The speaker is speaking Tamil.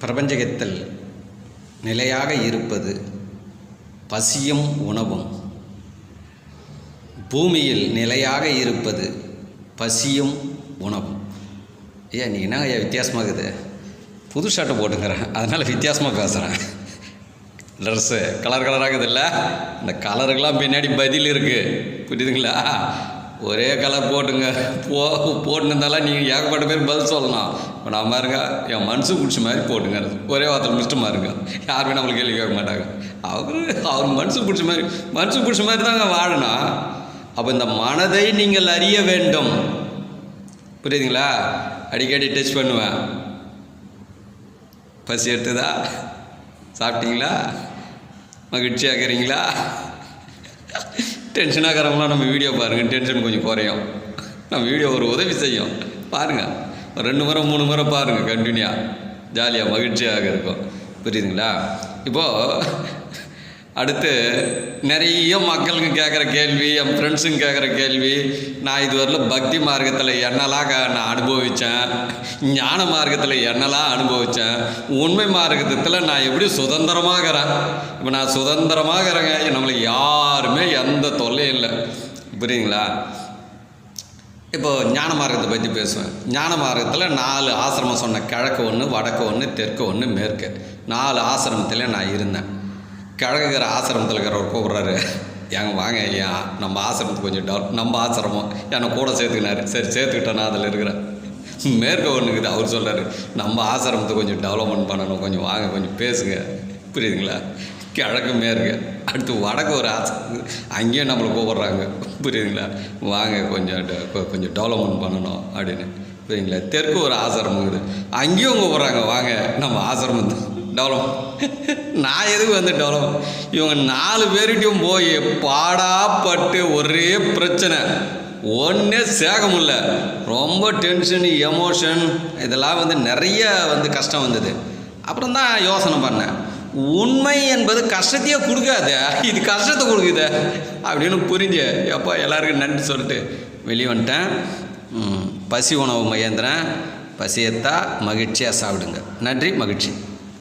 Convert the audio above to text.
பிரபஞ்சகத்தில் நிலையாக இருப்பது பசியும் உணவும். பூமியில் நிலையாக இருப்பது பசியும் உணவும். ஐயா நீ என்ன ஐயா வித்தியாசமாக இருக்குது? புது ஷர்ட்டை போட்டுங்கிறேன். அதனால் வித்தியாசமாக பேசுகிறேன் ட்ரெஸ்ஸு கலர் கலராக இருக்குதுல்ல இந்த கலருக்கெல்லாம் பின்னாடி பதில் இருக்குது புரியுதுங்களா? ஒரே கலர் போட்டுங்க. போ போட்டுருந்தாலும் நீங்கள் ஏகப்பட்ட பேர் பதில் சொல்லலாம். இப்போ நான் பாருங்க என் மனசு பிடிச்ச மாதிரி போட்டுங்க ஒரே வார்த்தை மிஸ்ட்டு இருங்க யாருமே நம்மளுக்கு கேள்வி கேட்க மாட்டாங்க. அவரு அவர் மனசு பிடிச்ச மாதிரி மனசு பிடிச்ச மாதிரி தாங்க வாழணும் அப்போ இந்த மனதை நீங்கள் அறிய வேண்டும். புரியுதுங்களா? அடிக்கடி டச் பண்ணுவேன். பசி எடுத்துதா? சாப்பிட்டீங்களா? மகிழ்ச்சியாக இருக்கிறீங்களா டென்ஷனாக இருக்கிறவங்களாம் நம்ம வீடியோ பாருங்கள் டென்ஷன் கொஞ்சம் குறையும். நம்ம வீடியோ ஒரு உதவி செய்யும். பாருங்கள் ஒரு ரெண்டு முறை மூணு முறை பாருங்கள் கண்டினியூவாக ஜாலியாக மகிழ்ச்சியாக இருக்கும். புரியுதுங்களா? இப்போது அடுத்து நிறைய மக்களுக்கு கேட்குற கேள்வி என் ஃப்ரெண்ட்ஸுங்க கேட்குற கேள்வி நான் இதுவரையிலும் பக்தி மார்க்கத்தில் என்னெல்லாம் க- நான் அனுபவித்தேன் ஞான மார்க்கத்தில் என்னெல்லாம் அனுபவித்தேன் உண்மை மார்க்கத்தில் நான் எப்படி சுதந்திரமாக இருக்கிறேன் இப்போ நான் சுதந்திரமாக இருக்கிறேங்க நம்மளுக்கு யாருமே எந்த தொல்லையும் இல்லை. புரியுங்களா இப்போ ஞான மார்க்கத்தை பற்றி பேசுவேன். ஞான மார்க்கத்தில் நாலு ஆசிரமம் சொன்னேன் கிழக்கு ஒன்று வடக்கு ஒன்று தெற்கு ஒன்று மேற்கு. நாலு ஆசிரமத்தில் நான் இருந்தேன். கிழக்குற ஆசிரமத்தில் இருக்கிறவர் கூப்பிட்றாரு. ஏங்க வாங்க ஐயா நம்ம ஆசிரமத்துக்கு கொஞ்சம் டெவலப் நம்ம ஆசிரமம். என்னை கூட சேர்த்துக்கினாரு. சரி சேர்த்துக்கிட்டேன்னா நான் அதில் இருக்கிறேன் மேற்கு ஒன்றுக்குது அவர் சொல்கிறாரு நம்ம ஆசிரமத்தை கொஞ்சம் டெவலப்மெண்ட் பண்ணணும். கொஞ்சம் வாங்க கொஞ்சம் பேசுங்க. புரியுதுங்களா? கிழக்கு மேற்கு அடுத்து வடக்கு ஒரு ஆசிரம் அங்கேயும் நம்மளை கூப்பிட்றாங்க. புரியுதுங்களா? வாங்க கொஞ்சம் கொ- கொஞ்சம் டெவலப்மெண்ட் பண்ணணும் அப்படின்னு. புரியுதுங்களா? தெற்கு ஒரு ஆசிரமம் இருக்குது. அங்கேயும் கூப்பிட்றாங்க. வாங்க நம்ம ஆசிரமம் டெவலப். நான் எதுக்கு வந்து டெவலப்? இவங்க நாலு பேர்கிட்டையும் போய் பாடாப்பட்டு ஒரே பிரச்சனை. ஒன்றே சேக முடியல. ரொம்ப டென்ஷன் எமோஷன் இதெல்லாம் வந்து நிறைய வந்து கஷ்டம் வந்தது. அப்புறம் தான் யோசனை பண்ணேன். உண்மை என்பது கஷ்டத்தையே கொடுக்காது. இது கஷ்டத்தை கொடுக்குது. அப்படின்னு புரிஞ்சு எப்போ எல்லாருக்கும் நன்றி சொல்லிட்டு வெளியே வந்துட்டேன். பசி உணவு மகேந்திரன் பசியத்தா மகிழ்ச்சியாக சாப்பிடுங்க. நன்றி மகிழ்ச்சி.